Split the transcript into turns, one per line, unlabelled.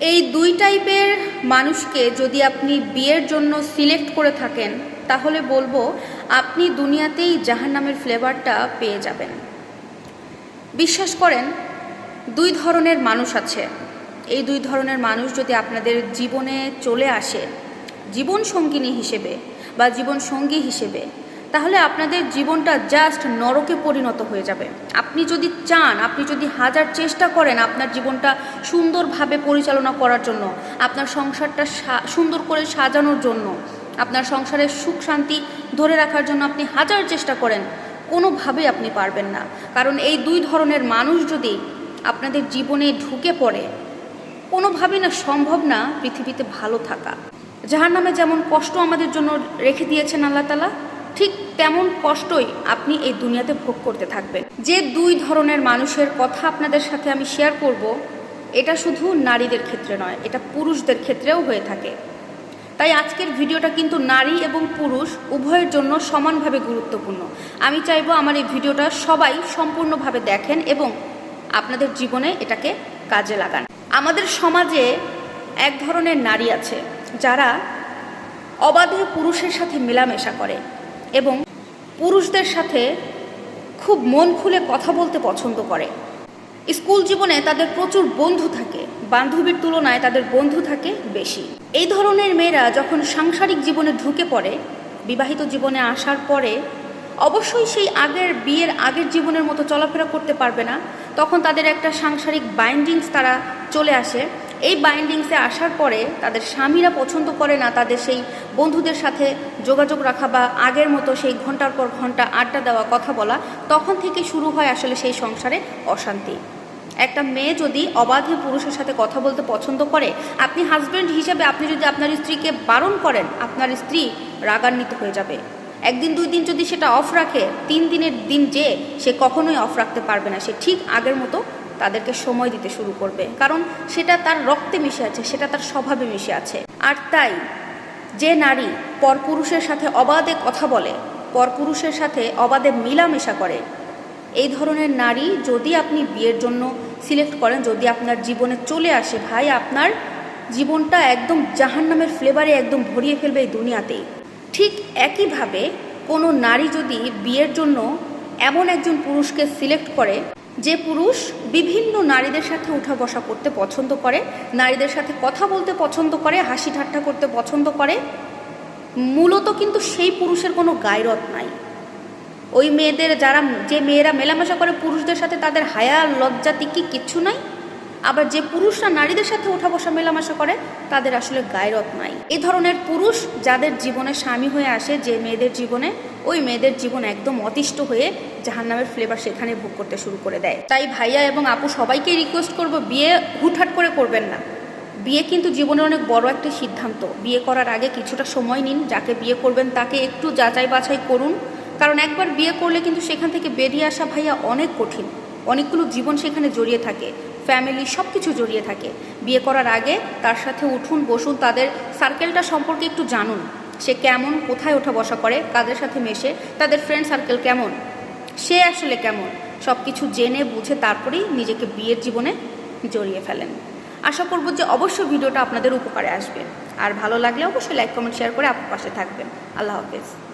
এই দুই টাইপের মানুষকে যদি আপনি বিয়ের জন্য সিলেক্ট করে থাকেন, তাহলে বলব আপনি দুনিয়াতেই জাহান্নামের ফ্লেভারটা পেয়ে যাবেন। বিশ্বাস করেন, দুই ধরনের মানুষ আছে। এই দুই ধরনের মানুষ যদি আপনাদের জীবনে চলে আসে জীবন সঙ্গিনী হিসেবে বা জীবন সঙ্গী হিসেবে তাহলে আপনাদের জীবনটা জাস্ট নরকে পরিণত হয়ে যাবে। আপনি যদি চান, আপনি যদি হাজার চেষ্টা করেন আপনার জীবনটা সুন্দরভাবে পরিচালনা করার জন্য, আপনার সংসারটা সুন্দর করে সাজানোর জন্য, আপনার সংসারের সুখ শান্তি ধরে রাখার জন্য আপনি হাজার চেষ্টা করেন, কোনোভাবেই আপনি পারবেন না। কারণ এই দুই ধরনের মানুষ যদি আপনাদের জীবনে ঢুকে পড়ে, কোনোভাবেই না সম্ভব না পৃথিবীতে ভালো থাকা। যাহার নামে যেমন কষ্ট আমাদের জন্য রেখে দিয়েছেন আল্লাহ ঠিক তেমন কষ্টই আপনি এই দুনিয়াতে ভোগ করতে থাকবেন। যে দুই ধরনের মানুষের কথা আপনাদের সাথে আমি শেয়ার করব, এটা শুধু নারীদের ক্ষেত্রে নয়, এটা পুরুষদের ক্ষেত্রেও হয়ে থাকে। তাই আজকের ভিডিওটা কিন্তু নারী এবং পুরুষ উভয়ের জন্য সমানভাবে গুরুত্বপূর্ণ। আমি চাইব আমার এই ভিডিওটা সবাই সম্পূর্ণভাবে দেখেন এবং আপনাদের জীবনে এটাকে কাজে লাগান। আমাদের সমাজে এক ধরনের নারী আছে, যারা অবাধে পুরুষের সাথে মেলামেশা করে। এবং পুরুষদের সাথে খুব মন খুলে কথা বলতে পছন্দ করে। স্কুল জীবনে তাদের প্রচুর বন্ধু থাকে, বান্ধবীর তুলনায় তাদের বন্ধু থাকে বেশি। এই ধরনের মেয়েরা যখন সাংসারিক জীবনে ঢুকে পড়ে, বিবাহিত জীবনে আসার পরে, অবশ্যই সেই আগের বিয়ের আগের জীবনের মতো চলাফেরা করতে পারবে না। তখন তাদের একটা সাংসারিক বাইন্ডিংস তারা চলে আসে। এই বাইন্ডিংসে আসার পরে তাদের স্বামীরা পছন্দ করে না তাদের সেই বন্ধুদের সাথে যোগাযোগ রাখা বা আগের মতো সেই ঘণ্টার পর ঘণ্টা আড্ডা দেওয়া, কথা বলা, তখন থেকে শুরু হয় আসলে সেই সংসারে অশান্তি। একটা মেয়ে যদি অবাধে পুরুষের সাথে কথা বলতে পছন্দ করে, আপনি হাজব্যান্ড হিসেবে আপনি যদি আপনার স্ত্রীকে বারণ করেন, আপনার স্ত্রী রাগান্বিত হয়ে যাবে। একদিন, দুই দিন যদি সেটা অফ রাখে, তিন দিনের দিন যে সে কখনোই অফ রাখতে পারবে না। সে ঠিক আগের মতো তাদেরকে সময় দিতে শুরু করবে। কারণ সেটা তার রক্তে মিশে আছে, সেটা তার স্বভাবে মিশে আছে। আর তাই যে নারী পরপুরুষের সাথে অবাধে কথা বলে, পরপুরুষের সাথে অবাধে মিলামেশা করে, এই ধরনের নারী যদি আপনি বিয়ের জন্য সিলেক্ট করেন, যদি আপনার জীবনে চলে আসে, ভাই, আপনার জীবনটা একদম জাহান্নামের ফ্লেভারে একদম ভরিয়ে ফেলবে এই দুনিয়াতেই। ঠিক একইভাবে কোনো নারী যদি বিয়ের জন্য এমন একজন পুরুষকে সিলেক্ট করে যে পুরুষ বিভিন্ন নারীদের সাথে উঠা বসা করতে পছন্দ করে, নারীদের সাথে কথা বলতে পছন্দ করে, হাসি ঠাট্টা করতে পছন্দ করে, মূলত কিন্তু সেই পুরুষের কোনো গায়রত নাই। ওই মেয়েদের যারা, যে মেয়েরা মেলামেশা করে পুরুষদের সাথে তাদের হায়া লজ্জা তিকি কিচ্ছু নাই। আবার যে পুরুষরা নারীদের সাথে ওঠা বসা, মেলামেশা করে, তাদের আসলে গায়রত নাই। এ ধরনের পুরুষ যাদের জীবনে স্বামী হয়ে আসে, যে মেয়েদের জীবনে ওই মেয়েদের জীবন একদম অতিষ্ঠ হয়ে জাহান্নামের ফ্লেভার সেখানে ভোগ করতে শুরু করে দেয়। তাই ভাইয়া এবং আপু সবাইকে রিকোয়েস্ট করব, বিয়ে হুটহাট করে করবেন না। বিয়ে কিন্তু জীবনের অনেক বড় একটা সিদ্ধান্ত। বিয়ে করার আগে কিছুটা সময় নিন, যাকে বিয়ে করবেন তাকে একটু যাচাই বাছাই করুন। কারণ একবার বিয়ে করলে কিন্তু সেখান থেকে বেরিয়ে আসা ভাইয়া অনেক কঠিন। অনেকগুলো জীবন সেখানে জড়িয়ে থাকে। ফ্যামিলি সব কিছু জড়িয়ে থাকে। বিয়ে করার আগে তার সাথে উঠুন, বসুন, তাদের সার্কেলটা সম্পর্কে একটু জানুন। সে কেমন, কোথায় ওঠা বসা করে, কাদের সাথে মেশে, তাদের ফ্রেন্ড সার্কেল কেমন, সে আসলে কেমন সব কিছু জেনে বুঝে তারপরেই নিজেকে বিয়ের জীবনে জড়িয়ে ফেলেন। আশা করব যে অবশ্যই ভিডিওটা আপনাদের উপকারে আসবে। আর ভালো লাগলে অবশ্যই লাইক কমেন্ট শেয়ার করে আপনার পাশে থাকবেন। আল্লাহ হাফেজ।